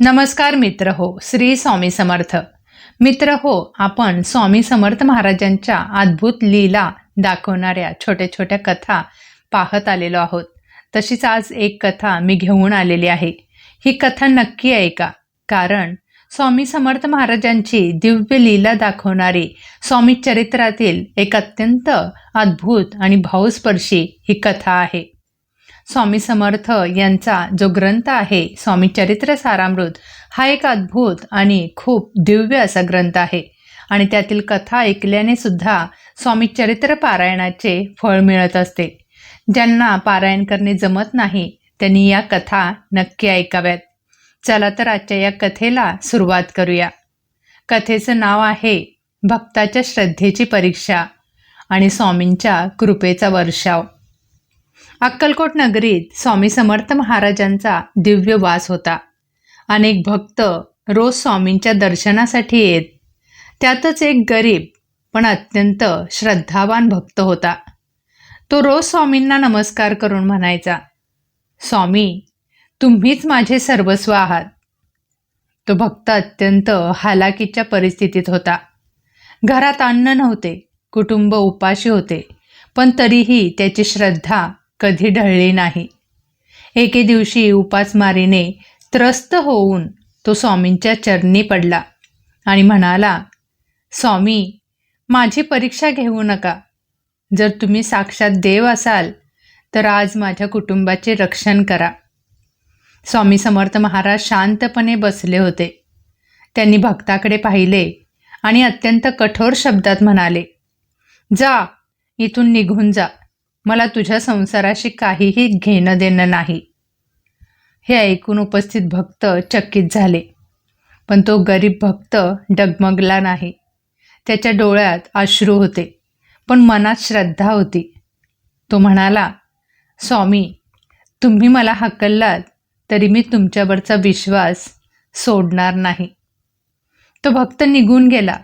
नमस्कार मित्र हो श्री स्वामी समर्थ. मित्र हो आपण स्वामी समर्थ महाराजांच्या अद्भुत लीला दाखवणाऱ्या छोट्या छोट्या कथा पाहत आलेलो आहोत. तशीच आज एक कथा मी घेऊन आलेली आहे. ही कथा नक्की ऐका कारण स्वामी समर्थ महाराजांची दिव्य लीला दाखवणारी स्वामी चरित्रातील एक अत्यंत अद्भुत आणि भावस्पर्शी ही कथा आहे. स्वामी समर्थ यांचा जो ग्रंथ आहे स्वामी चरित्र सारामृत हा एक अद्भुत आणि खूप दिव्य असा ग्रंथ आहे. आणि त्यातील कथा ऐकल्याने सुद्धा स्वामी चरित्र पारायणाचे फळ मिळत असते. ज्यांना पारायण करणे जमत नाही त्यांनी या कथा नक्की ऐकाव्यात. चला तर आजच्या या कथेला सुरुवात करूया. कथेचं नाव आहे भक्ताच्या श्रद्धेची परीक्षा आणि स्वामींच्या कृपेचा वर्षाव. अक्कलकोट नगरीत स्वामी समर्थ महाराजांचा दिव्य वास होता. अनेक भक्त रोज स्वामींच्या दर्शनासाठी येत. त्यातच एक गरीब पण अत्यंत श्रद्धावान भक्त होता. तो रोज स्वामींना नमस्कार करून म्हणायचा स्वामी तुम्हीच माझे सर्वस्व आहात. तो भक्त अत्यंत हालाकीच्या परिस्थितीत होता. घरात अन्न नव्हते कुटुंब उपाशी होते पण तरीही त्याची श्रद्धा कधी ढळले नाही. एके दिवशी उपासमारीने त्रस्त होऊन तो स्वामींच्या चरणी पडला आणि म्हणाला स्वामी माझी परीक्षा घेऊ नका. जर तुम्ही साक्षात देव असाल तर आज माझ्या कुटुंबाचे रक्षण करा. स्वामी समर्थ महाराज शांतपणे बसले होते. त्यांनी भक्ताकडे पाहिले आणि अत्यंत कठोर शब्दात म्हणाले जा इथून निघून जा. मला तुझ्या संसाराशी काहीही घेणं देणं नाही. हे ऐकून उपस्थित भक्त चकित झाले. पण तो गरीब भक्त डगमगला नाही. त्याच्या डोळ्यात अश्रू होते पण मनात श्रद्धा होती. तो म्हणाला स्वामी तुम्ही मला हकललात तरी मी तुमच्यावरचा विश्वास सोडणार नाही. तो भक्त निघून गेला.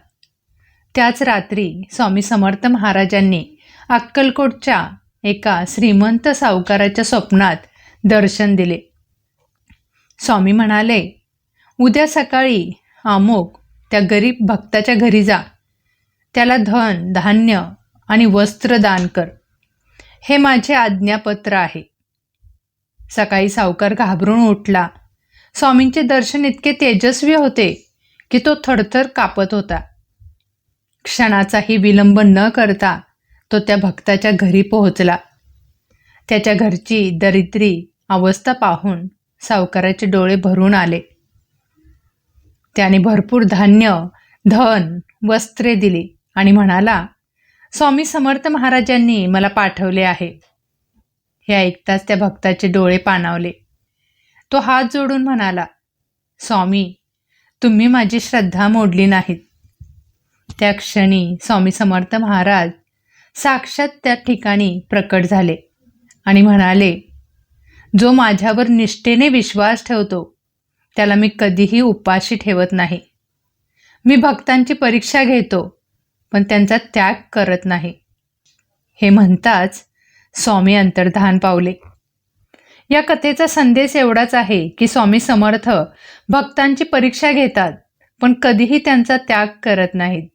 त्याच रात्री स्वामी समर्थ महाराजांनी अक्कलकोटच्या एका श्रीमंत सावकाराच्या स्वप्नात दर्शन दिले. स्वामी म्हणाले उद्या सकाळी अमोक त्या गरीब भक्ताच्या घरी जा. त्याला धन धान्य आणि वस्त्र दान कर. हे माझे आज्ञापत्र आहे. सकाळी सावकार घाबरून उठला. स्वामींचे दर्शन इतके तेजस्वी होते की तो थरथर कापत होता. क्षणाचाही विलंब न करता तो त्या भक्ताच्या घरी पोहोचला. त्याच्या घरची दरिद्री अवस्था पाहून सावकाराचे डोळे भरून आले. त्याने भरपूर धान्य धन वस्त्रे दिली आणि म्हणाला स्वामी समर्थ महाराजांनी मला पाठवले आहे. हे ऐकताच त्या भक्ताचे डोळे पाणावले. तो हात जोडून म्हणाला स्वामी तुम्ही माझी श्रद्धा मोडली नाहीत. त्या क्षणी स्वामी समर्थ महाराज साक्षात त्या ठिकाणी प्रकट झाले आणि म्हणाले जो माझ्यावर निष्ठेने विश्वास ठेवतो त्याला मी कधीही उपाशी ठेवत नाही. मी भक्तांची परीक्षा घेतो पण त्यांचा त्याग करत नाही. हे म्हणताच स्वामी अंतर्धान पावले. या कथेचा संदेश एवढाच आहे की स्वामी समर्थ भक्तांची परीक्षा घेतात पण कधीही त्यांचा त्याग करत नाहीत.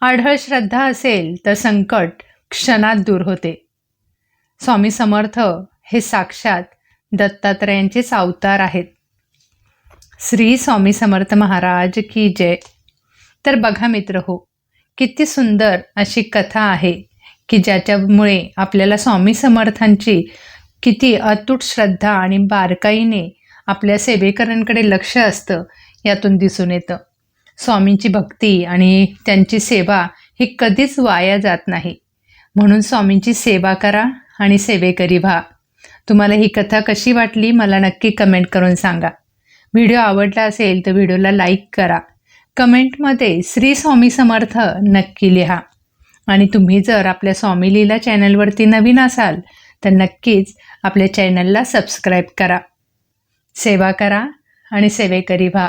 आढळ श्रद्धा असेल तर संकट क्षणात दूर होते. स्वामी समर्थ हे साक्षात दत्तात्रयांचेच अवतार आहेत. श्री स्वामी समर्थ महाराज की जय. तर बघा मित्र हो किती सुंदर अशी कथा आहे की ज्याच्यामुळे आपल्याला स्वामी समर्थांची किती अतूट श्रद्धा आणि बारकाईने आपल्या सेवेकरांकडे लक्ष असतं यातून दिसून येतं. स्वामींची भक्ती आणि त्यांची सेवा ही कधीच वाया जात नाही. म्हणून स्वामींची सेवा करा आणि सेवेकरी व्हा. तुम्हाला ही कथा कशी वाटली मला नक्की कमेंट करून सांगा. व्हिडिओ आवडला असेल तर व्हिडिओला लाईक करा. कमेंटमध्ये श्री स्वामी समर्थ नक्की लिहा. आणि तुम्ही जर आपल्या स्वामी लीला चॅनलवरती नवीन असाल तर नक्कीच आपल्या चॅनलला सबस्क्राईब करा. सेवा करा आणि सेवेकरी व्हा.